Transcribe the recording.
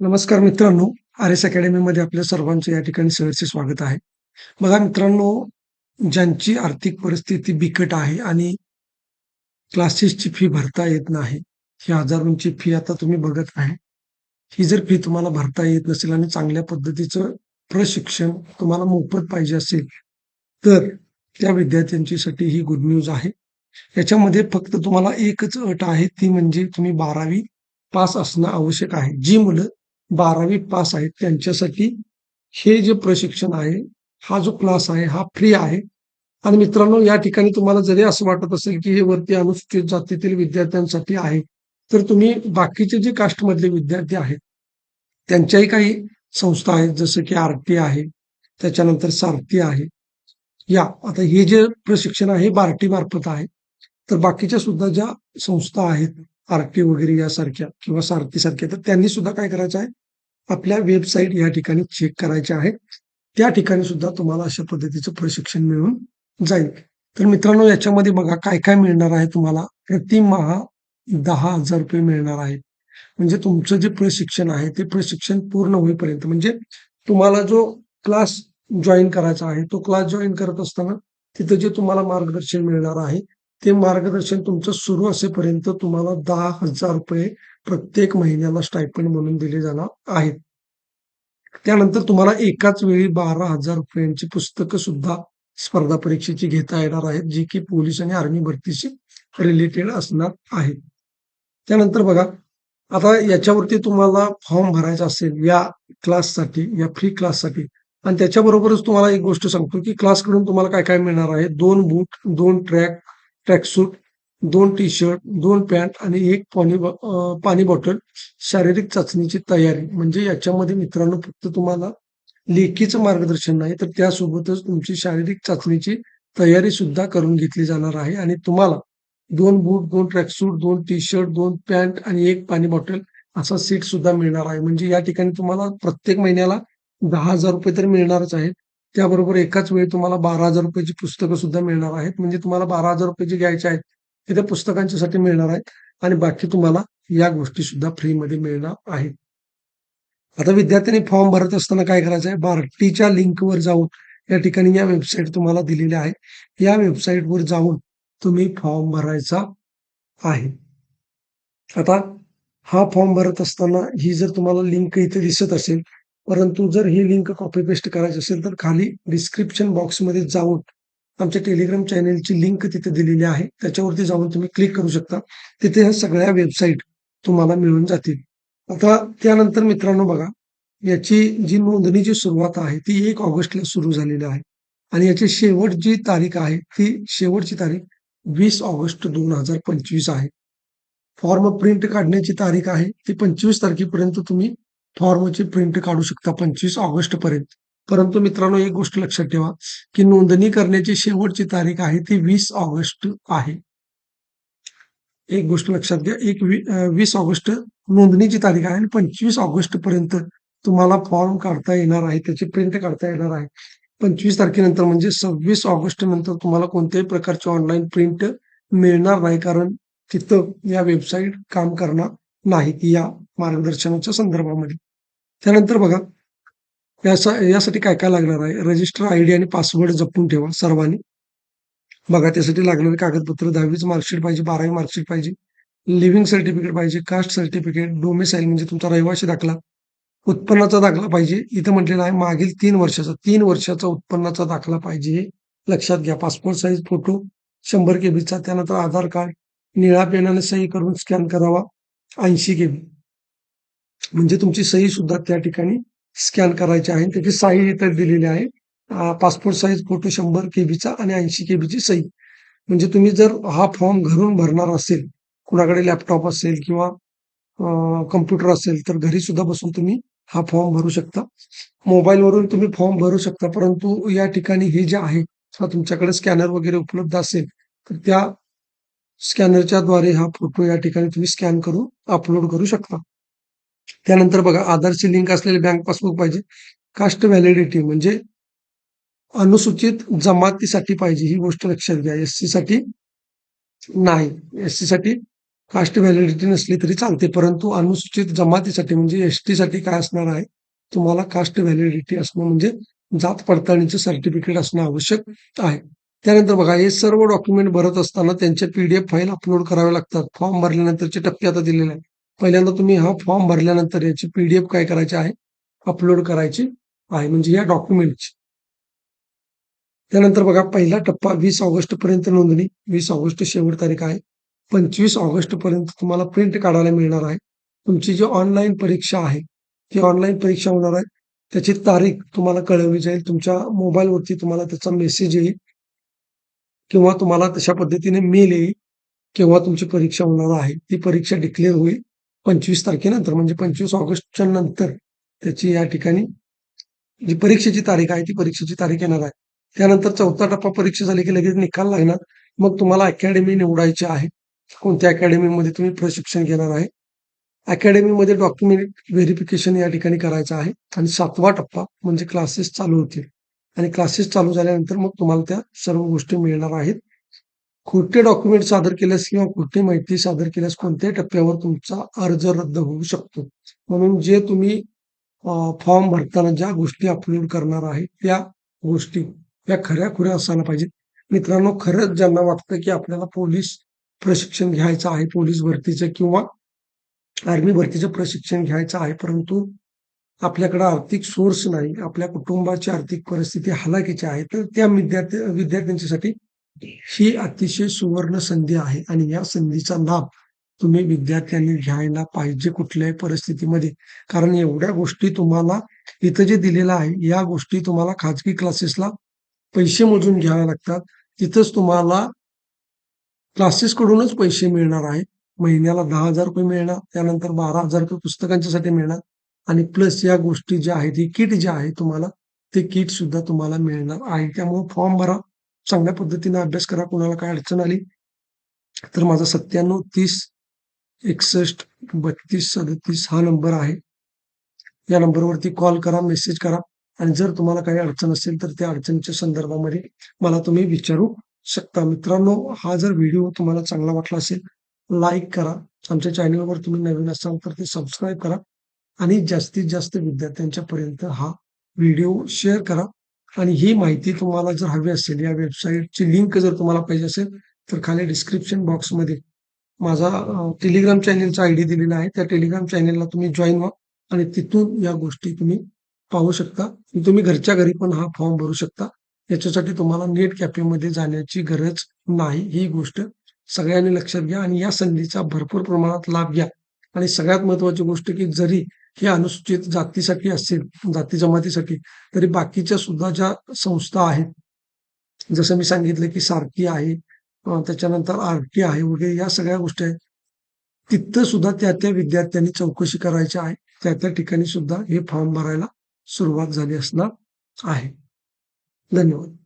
नमस्कार मित्रांनो R S अकॅडमीमध्ये आपल्या सर्वांचं या ठिकाणी सहर्ष स्वागत आहे. बघा मित्रांनो ज्यांची आर्थिक परिस्थिती बिकट आहे आणि क्लासेसची फी भरता येत नाही ही हजारोंची फी आता तुम्ही बघत आहे. ही जर फी तुम्हाला भरता येत नसेल आणि चांगल्या पद्धतीचं प्रशिक्षण तुम्हाला मोफत पाहिजे असेल तर त्या विद्यार्थ्यांच्यासाठी ही गुड न्यूज आहे. याच्यामध्ये फक्त तुम्हाला एकच अट आहे ती म्हणजे तुम्ही बारावी पास असणं आवश्यक आहे. जी मुलं बारावी पास आहेत. त्यांच्यासाठी हे जे प्रशिक्षण आहे हा जो क्लास आहे हा फ्री आहे. आणि मित्रांनो या ठिकाणी तुम्हाला जरी असं वाटत असेल की हे वरती अनुसूचित जातीतील विद्यार्थ्यांसाठी आहे तर तुम्ही बाकीचे जे कास्टमधले विद्यार्थी आहेत त्यांच्याही काही संस्था आहेत जसं की आरटी आहे त्याच्यानंतर सारथी आहे. या आता हे जे प्रशिक्षण आहे बार्टी मार्फत आहे. तर बाकीच्या सुद्धा ज्या संस्था आहेत आरटी वगैरे यासारख्या किंवा सारथी सारख्या तर त्यांनी सुद्धा काय करायचं आहे? आपल्या वेबसाईट या ठिकाणी चेक करायचे आहे. त्या ठिकाणी सुद्धा तुम्हाला अशा पद्धतीचं प्रशिक्षण मिळून जाईल. तर मित्रांनो याच्यामध्ये बघा काय काय मिळणार आहे तुम्हाला. प्रतिमहा दहा हजार रुपये मिळणार आहेत म्हणजे तुमचं जे प्रशिक्षण आहे ते प्रशिक्षण पूर्ण होईपर्यंत म्हणजे तुम्हाला जो क्लास जॉईन करायचा आहे तो क्लास जॉईन करत असताना तिथं जे तुम्हाला मार्गदर्शन मिळणार आहे ते मार्गदर्शन तुमचं सुरू असेपर्यंत तुम्हाला दहा हजार रुपये प्रत्येक महिन्याला स्टायपंड म्हणून दिले जाणार आहेत. त्यानंतर तुम्हाला एकाच वेळी बारा हजार रुपयांची पुस्तकं सुद्धा स्पर्धा परीक्षेची घेता येणार आहेत जी की पोलीस आणि आर्मी भरतीशी रिलेटेड असणार आहेत. त्यानंतर बघा आता याच्यावरती तुम्हाला फॉर्म भरायचा असेल या क्लाससाठी या फ्री क्लाससाठी आणि त्याच्याबरोबरच तुम्हाला एक गोष्ट सांगतो की क्लासकडून तुम्हाला काय काय मिळणार आहे? दोन बूट दोन ट्रॅक ट्रॅकसूट दोन टी शर्ट दोन पॅन्ट आणि एक पाणी पाणी बॉटल शारीरिक चाचणीची तयारी. म्हणजे याच्यामध्ये मित्रांनो फक्त तुम्हाला लेखीचं मार्गदर्शन नाही तर त्यासोबतच तुमची शारीरिक चाचणीची तयारी सुद्धा करून घेतली जाणार आहे. आणि तुम्हाला दोन बूट दोन ट्रॅकसूट दोन टी शर्ट दोन पॅन्ट आणि एक पाणी बॉटल असा सीट सुद्धा मिळणार आहे. म्हणजे या ठिकाणी तुम्हाला प्रत्येक महिन्याला दहा हजार रुपये तर मिळणारच आहेत. त्याबरोबर एकाच वेळी तुम्हाला बारा हजार रुपयाची पुस्तकं सुद्धा मिळणार आहेत. म्हणजे तुम्हाला बारा हजार रुपये जे घ्यायचे आहेत ते त्या पुस्तकांच्यासाठी मिळणार आहेत आणि बाकी तुम्हाला या गोष्टी सुद्धा फ्रीमध्ये मिळणार आहेत. आता विद्यार्थ्यांनी फॉर्म भरत असताना काय करायचं आहे? बार्टीच्या लिंकवर जाऊन या ठिकाणी या वेबसाईट तुम्हाला दिलेल्या आहेत. या वेबसाईटवर जाऊन तुम्ही फॉर्म भरायचा आहे. आता हा फॉर्म भरत असताना ही जर तुम्हाला लिंक इथे दिसत असेल परंतु जर ही लिंक कॉपी पेस्ट करायची असेल तर खाली डिस्क्रिप्शन बॉक्समध्ये जाऊन आमच्या टेलिग्राम चॅनेलची लिंक तिथे दिलेली आहे. त्याच्यावरती जाऊन तुम्ही क्लिक करू शकता. तिथे ह्या सगळ्या वेबसाईट तुम्हाला मिळून जातील. आता त्यानंतर मित्रांनो बघा याची जी नोंदणीची सुरुवात आहे ती एक ऑगस्टला सुरू झालेली आहे. आणि याची शेवट जी तारीख आहे ती शेवटची तारीख वीस ऑगस्ट दोन हजार पंचवीस आहे. फॉर्म प्रिंट काढण्याची तारीख आहे ती पंचवीस तारखेपर्यंत तुम्ही फॉर्मची प्रिंट काढू शकता पंचवीस ऑगस्ट पर्यंत. परंतु मित्रांनो एक गोष्ट लक्षात ठेवा की नोंदणी करण्याची शेवटची तारीख आहे ती वीस ऑगस्ट आहे. एक गोष्ट लक्षात घ्या एक वीस ऑगस्ट नोंदणीची तारीख आहे आणि पंचवीस ऑगस्ट पर्यंत तुम्हाला फॉर्म काढता येणार आहे त्याची प्रिंट काढता येणार आहे. पंचवीस तारखेनंतर म्हणजे सव्वीस ऑगस्ट नंतर तुम्हाला कोणत्याही प्रकारची ऑनलाईन प्रिंट मिळणार नाही कारण तिथं या वेबसाईट काम करणार नाहीत या मार्गदर्शनाच्या संदर्भामध्ये. त्यानंतर बघा यासाठी काय काय लागणार आहे? रजिस्टर आय डी आणि पासवर्ड जपून ठेवा सर्वांनी. बघा त्यासाठी लागणारे कागदपत्र दहावीच मार्कशीट पाहिजे बारावी मार्कशीट पाहिजे लिव्हिंग सर्टिफिकेट पाहिजे कास्ट सर्टिफिकेट डोमेसाईल म्हणजे तुमचा रहिवाशी दाखला उत्पन्नाचा दाखला पाहिजे. इथं म्हटलेलं आहे मागील तीन वर्षाचा तीन वर्षाचा उत्पन्नाचा दाखला पाहिजे. हे लक्षात घ्या पासपोर्ट साईज फोटो शंभर केबीचा त्यानंतर आधार कार्ड निळा पेनाने सही करून स्कॅन करावा ऐंशी केबी. म्हणजे तुमची सही सुद्धा त्या ठिकाणी स्कॅन करायची आहे. त्याची सही इथे दिलेली आहे. पासपोर्ट साईज फोटो शंभर केबीचा आणि ऐंशी केबीची सही. म्हणजे तुम्ही जर हा फॉर्म घरून भरणार असेल कुणाकडे लॅपटॉप असेल किंवा कम्प्युटर असेल तर घरी सुद्धा बसून तुम्ही हा फॉर्म भरू शकता. मोबाईलवरून तुम्ही फॉर्म भरू शकता परंतु या ठिकाणी हे जे आहे तुमच्याकडे स्कॅनर वगैरे उपलब्ध असेल तर त्या स्कॅनरच्या द्वारे हा फोटो या ठिकाणी तुम्ही स्कॅन करून अपलोड करू शकता. त्यानंतर बघा आधारची लिंक असलेले बँक पासबुक पाहिजे कास्ट व्हॅलिडिटी म्हणजे अनुसूचित जमातीसाठी पाहिजे ही गोष्ट लक्षात घ्या एस सी साठी नाही एस सी साठी कास्ट व्हॅलिडिटी नसली तरी चालते. परंतु अनुसूचित जमातीसाठी म्हणजे एससाठी काय असणार आहे, तुम्हाला कास्ट व्हॅलिडिटी असणं म्हणजे जात पडताळणीचं सर्टिफिकेट असणं आवश्यक आहे. त्यानंतर बघा हे सर्व डॉक्युमेंट भरत असताना त्यांच्या पी फाईल अपलोड कराव्या लागतात. फॉर्म भरल्यानंतरचे टप्पे आता दिलेले आहेत. पहिल्यांदा तुम्ही हा फॉर्म भरल्यानंतर याची पीडीएफ काय करायची आहे, अपलोड करायची आहे. म्हणजे या डॉक्युमेंटची. त्यानंतर बघा पहिला टप्पा वीस ऑगस्ट पर्यंत नोंदणी, वीस ऑगस्ट शेवट तारीख आहे. 25 ऑगस्ट पर्यंत तुम्हाला प्रिंट काढायला मिळणार आहे. तुमची जी ऑनलाईन परीक्षा आहे, ती ऑनलाईन परीक्षा होणार आहे. त्याची तारीख तुम्हाला कळवली जाईल. तुमच्या मोबाईलवरती तुम्हाला त्याचा मेसेज येईल. किंवा तुम्हाला तशा पद्धतीने मेल येईल, केव्हा तुमची परीक्षा होणार आहे. ती परीक्षा डिक्लेअर होईल 25 तारखेनंतर म्हणजे 25 ऑगस्टच्या नंतर त्याची या ठिकाणी जी परीक्षेची तारीख आहे, ती परीक्षेची तारीख येणार आहे. त्यानंतर चौथा टप्पा परीक्षा झाली की लगेच निकाल लागणार. मग तुम्हाला अकॅडमी निवडायची आहे. कोणत्या अकॅडमीमध्ये तुम्ही प्रशिक्षण घेणार आहे. अकॅडमीमध्ये डॉक्युमेंट व्हेरिफिकेशन या ठिकाणी करायचं आहे आणि सातवा टप्पा म्हणजे क्लासेस चालू होतील आणि क्लासेस चालू झाल्यानंतर मग तुम्हाला त्या सर्व गोष्टी मिळणार आहेत. खोटे डॉक्युमेंट सादर केल्यास किंवा खोटी माहिती सादर केल्यास कोणत्याही टप्प्यावर तुमचा अर्ज रद्द होऊ शकतो. म्हणून जे तुम्ही फॉर्म भरताना ज्या गोष्टी अपलोड करणार आहे, त्या गोष्टी या खऱ्या-खुऱ्या असायला पाहिजेत. मित्रांनो, खरंच ज्यांना वाटतं की आपल्याला पोलीस प्रशिक्षण घ्यायचं आहे, पोलीस भरतीचं किंवा आर्मी भरतीचं प्रशिक्षण घ्यायचं आहे, परंतु आपल्याकडे आर्थिक सोर्स नाही, आपल्या कुटुंबाची आर्थिक परिस्थिती हलाखीची आहे, तर त्या विद्यार्थी विद्यार्थ्यांच्यासाठी ही अतिशय सुवर्ण संधी आहे आणि या संधीचा लाभ तुम्ही विद्यार्थ्यांनी घ्यायला पाहिजे कुठल्याही परिस्थितीमध्ये. कारण एवढ्या गोष्टी तुम्हाला इथं जे दिलेलं आहे, या गोष्टी तुम्हाला खाजगी क्लासेसला पैसे मोजून घ्यावे लागतात. तिथंच तुम्हाला क्लासेसकडूनच पैसे मिळणार आहे महिन्याला ₹10,000 मिळणार, त्यानंतर ₹12,000 पुस्तकांच्यासाठी मिळणार आणि प्लस या गोष्टी ज्या आहेत, ही किट जे आहे तुम्हाला, ते किट सुद्धा तुम्हाला मिळणार आहे. त्यामुळे फॉर्म भरा, चांगल्या पद्धतीने अभ्यास करा. कुणाला काय अडचण आली, तर माझा 97 30 61 32 37 हा नंबर आहे. या नंबरवरती कॉल करा, मेसेज करा आणि जर तुम्हाला काही अडचण असेल, तर त्या अडचणीच्या संदर्भामध्ये मला तुम्ही विचारू शकता. मित्रांनो, हा जर व्हिडिओ तुम्हाला चांगला वाटला असेल, लाईक करा. आमच्या चॅनलवर तुम्ही नवीन असाल, तर ते सबस्क्राईब करा आणि जास्तीत जास्त विद्यार्थ्यांच्यापर्यंत हा व्हिडिओ शेअर करा आणि ही माहिती तुम्हाला जर हवी असेल, या वेबसाईटची लिंक जर तुम्हाला पाहिजे असेल, तर खाली डिस्क्रिप्शन बॉक्समध्ये माझा टेलिग्राम चॅनलचा आयडी दिलेला आहे. त्या टेलिग्राम चॅनेलला तुम्ही जॉईन व्हा आणि तिथून या गोष्टी तुम्ही पाहू शकता. तुम्ही घरच्या घरी पण हा फॉर्म भरू शकता. याच्यासाठी तुम्हाला नेट कॅफेमध्ये जाण्याची गरज नाही. ही गोष्ट सगळ्यांनी लक्षात घ्या आणि या संधीचा भरपूर प्रमाणात लाभ घ्या आणि सगळ्यात महत्वाची गोष्ट की जरी हे अनुसूचित जातीसाठी असेल, जाती जमातीसाठी, तरी बाकीच्या सुद्धा ज्या संस्था आहेत, जसं मी सांगितलं की सारकी आहे, त्याच्यानंतर आरटी आहे वगैरे या सगळ्या गोष्टी आहेत. तिथं सुद्धा त्या-त्या विद्यार्थ्यांनी चौकशी करायची आहे. त्या-त्या ठिकाणी सुद्धा हे फॉर्म भरायला सुरुवात झाली असणार आहे. धन्यवाद.